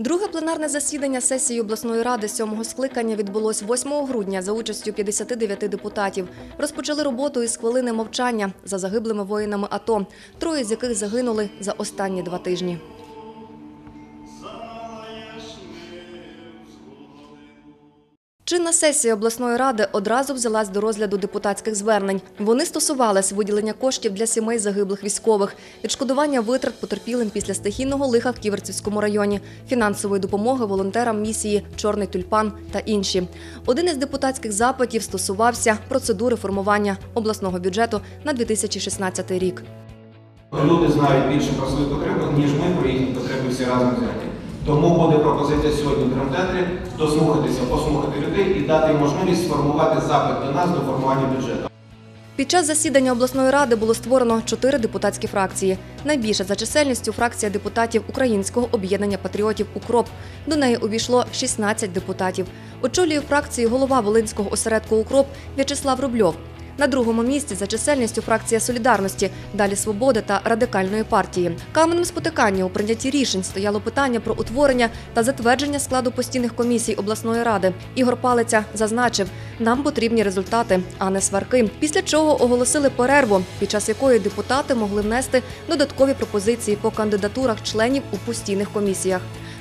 Друге пленарне засідання сесії обласної ради сьомого скликання відбулось 8 грудня за участю 59 депутатів. Розпочали роботу із хвилини мовчання за загиблими воїнами АТО, троє з яких загинули за останні два тижні. Чинна сесія обласної ради одразу взялась до розгляду депутатських звернень. Вони стосувались виділення коштів для сімей загиблих військових, відшкодування витрат потерпілим після стихійного лиха в Ківерцівському районі, фінансової допомоги волонтерам місії Чорний тюльпан та інші. Один із депутатських запитів стосувався процедури формування обласного бюджету на 2016 рік. Люди знають більше про свої потреби, ніж ми про їхні потреби всі разом взяті. Тому буде пропозиція сьогодні в драмтеатрі дослухатися, послухати людей і дати можливість сформувати запит до нас до формування бюджету. Під час засідання обласної ради було створено чотири депутатські фракції. Найбільша за чисельністю фракція депутатів Українського об'єднання патріотів Укроп. До неї увійшло 16 депутатів. Очолює фракцію голова Волинського осередку Укроп В'ячеслав Рубльов. На другому місці за чисельністю фракція Солідарності, далі Свободи та Радикальної партії. Каменем спотикання у прийнятті рішень стояло питання про утворення та затвердження складу постійних комісій обласної ради. Ігор Палиця зазначив, нам потрібні результати, а не сварки. Після чого оголосили перерву, під час якої депутати могли внести додаткові пропозиції по кандидатурах членів у постійних комісіях.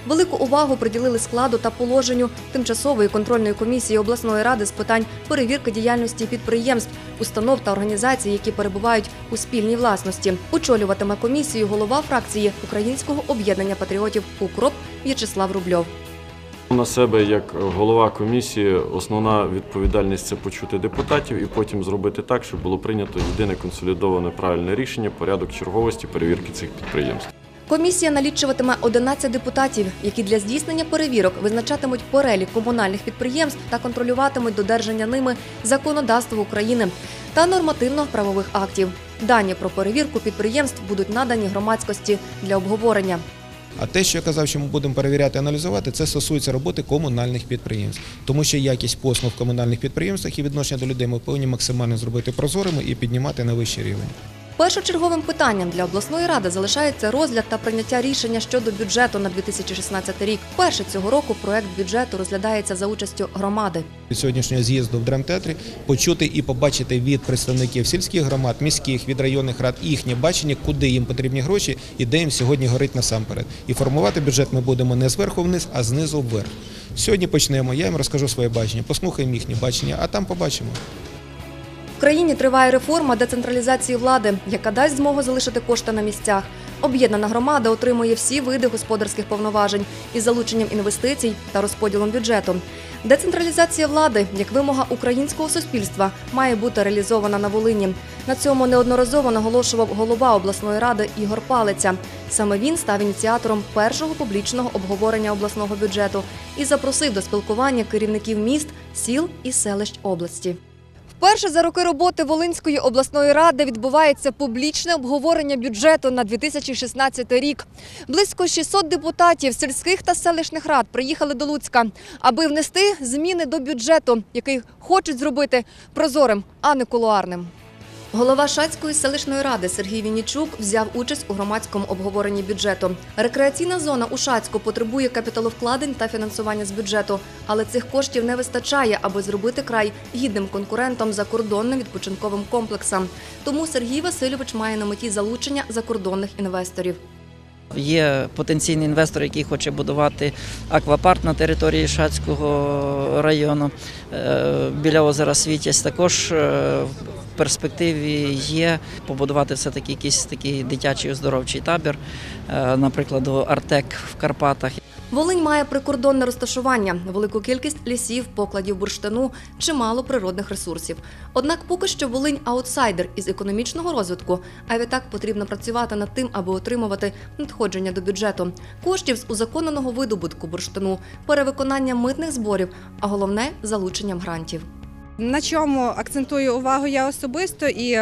Велику увагу приділили складу та положенню тимчасової контрольної комісії обласної ради з питань перевірки діяльності підприємств, установ та організацій, які перебувають у спільній власності. Очолюватиме комісію голова фракції Українського об'єднання патріотів Укроп В'ячеслав Рубльов. На себе як голова комісії основна відповідальність це почути депутатів і потім зробити так, щоб було прийнято єдине консолідоване правильне рішення порядок черговості перевірки цих підприємств. Комісія налічуватиме 11 депутатів, які для здійснення перевірок визначатимуть перелік комунальних підприємств та контролюватимуть додержання ними законодавства України та нормативно-правових актів. Дані про перевірку підприємств будуть надані громадськості для обговорення. А те, що я казав, що ми будемо перевіряти, аналізувати, це стосується роботи комунальних підприємств, тому що якість послуг в комунальних підприємствах і відношення до людей ми повинні максимально зробити прозорими і піднімати на вищий рівень. Першочерговим питанням для обласної ради залишається розгляд та прийняття рішення щодо бюджету на 2016 рік. Перше цього року проект бюджету розглядається за участю громади. Від сьогоднішнього з'їзду в драмтеатрі почути і побачити від представників сільських громад, міських, від районних рад їхнє бачення, куди їм потрібні гроші і де їм сьогодні горить насамперед. І формувати бюджет ми будемо не зверху вниз, а знизу вверх. Сьогодні почнемо. Я їм розкажу своє бачення, послухаємо їхнє бачення, а там побачимо. В країні триває реформа децентралізації влади, яка дасть змогу залишити кошти на місцях. Об'єднана громада отримує всі види господарських повноважень із залученням інвестицій та розподілом бюджету. Децентралізація влади, як вимога українського суспільства, має бути реалізована на Волині. На цьому неодноразово наголошував голова обласної ради Ігор Палиця. Саме він став ініціатором першого публічного обговорення обласного бюджету і запросив до спілкування керівників міст, сіл і селищ області. Вперше за роки роботи Волинської обласної ради відбувається публічне обговорення бюджету на 2016 рік. Близько 600 депутатів сільських та селищних рад приїхали до Луцька, аби внести зміни до бюджету, який хочуть зробити прозорим, а не кулуарним. Голова Шацької селищної ради Сергій Віннічук взяв участь у громадському обговоренні бюджету. Рекреаційна зона у Шацьку потребує капіталовкладень та фінансування з бюджету, але цих коштів не вистачає, аби зробити край гідним конкурентом закордонним відпочинковим комплексам. Тому Сергій Васильович має на меті залучення закордонних інвесторів. Є потенційний інвестор, який хоче будувати аквапарк на території Шацького району е, біля озера Світязь. Також е, перспективі є побудувати все-таки якийсь такий дитячий оздоровчий табір, е, наприклад, Артек в Карпатах. Волинь має прикордонне розташування, велику кількість лісів, покладів бурштину, чимало природних ресурсів. Однак поки що Волинь аутсайдер із економічного розвитку, а відтак потрібно працювати над тим, аби отримувати надходження до бюджету, коштів з узаконеного видобутку бурштину, перевиконання митних зборів, а головне залученням грантів. На чому акцентую увагу я особисто і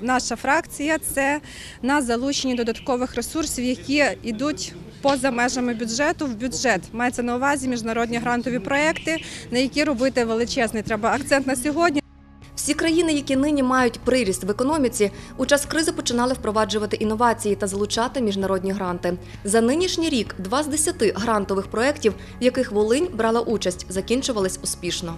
наша фракція це на залученні додаткових ресурсів, які йдуть поза межами бюджету в бюджет. Мається на увазі міжнародні грантові проекти, на які робити величезний треба акцент на сьогодні. Всі країни, які нині мають приріст в економіці, у час кризи починали впроваджувати інновації та залучати міжнародні гранти. За нинішній рік два з десяти грантових проєктів, в яких Волинь брала участь, закінчувались успішно.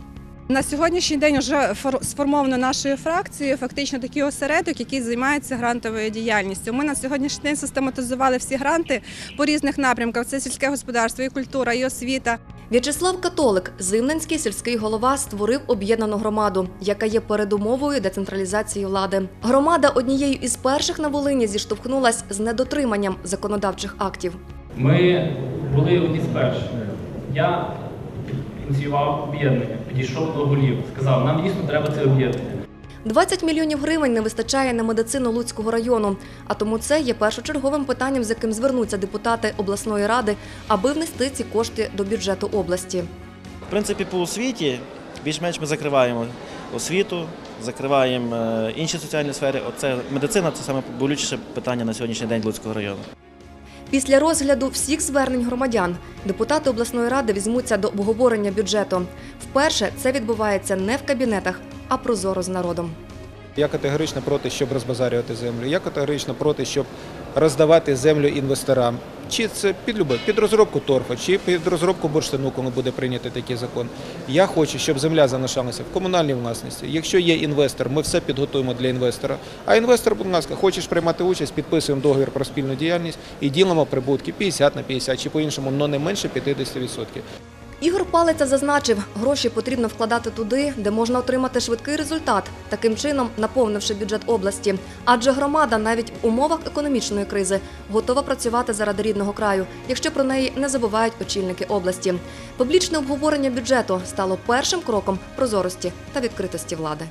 На сьогоднішній день вже фор- сформовано нашою фракцією фактично такий осередок, який займається грантовою діяльністю. Ми на сьогоднішній день систематизували всі гранти по різних напрямках: це сільське господарство, і культура, і освіта. В'ячеслав Католик, Зимненський сільський голова, створив об'єднану громаду, яка є передумовою децентралізації влади. Громада однією із перших на Волині зіштовхнулась з недотриманням законодавчих актів. Ми були одні з перших. Я ініціював об'єднання, підійшов до голів, сказав, нам дійсно треба це об'єднання. 20 мільйонів гривень не вистачає на медицину Луцького району, а тому це є першочерговим питанням, з яким звернуться депутати обласної ради, аби внести ці кошти до бюджету області. В принципі, по освіті більш-менш ми закриваємо освіту, закриваємо е, інші соціальні сфери. Оце медицина це саме болючіше питання на сьогоднішній день Луцького району. Після розгляду всіх звернень громадян депутати обласної ради візьмуться до обговорення бюджету. Вперше це відбувається не в кабінетах, а прозоро з народом. Я категорично проти, щоб розбазарювати землю. Я категорично проти, щоб роздавати землю інвесторам. Чи це під під розробку торфа, чи під розробку бурштину, коли буде прийнятий такий закон. Я хочу, щоб земля залишалася в комунальній власності. Якщо є інвестор, ми все підготуємо для інвестора. А інвестор, будь ласка, хочеш приймати участь, підписуємо договір про спільну діяльність і ділимо прибутки 50 на 50 чи по-іншому, але не менше 50%. Ігор Палиця зазначив, гроші потрібно вкладати туди, де можна отримати швидкий результат, таким чином наповнивши бюджет області. Адже громада навіть в умовах економічної кризи готова працювати заради рідного краю, якщо про неї не забувають очільники області. Публічне обговорення бюджету стало першим кроком прозорості та відкритості влади.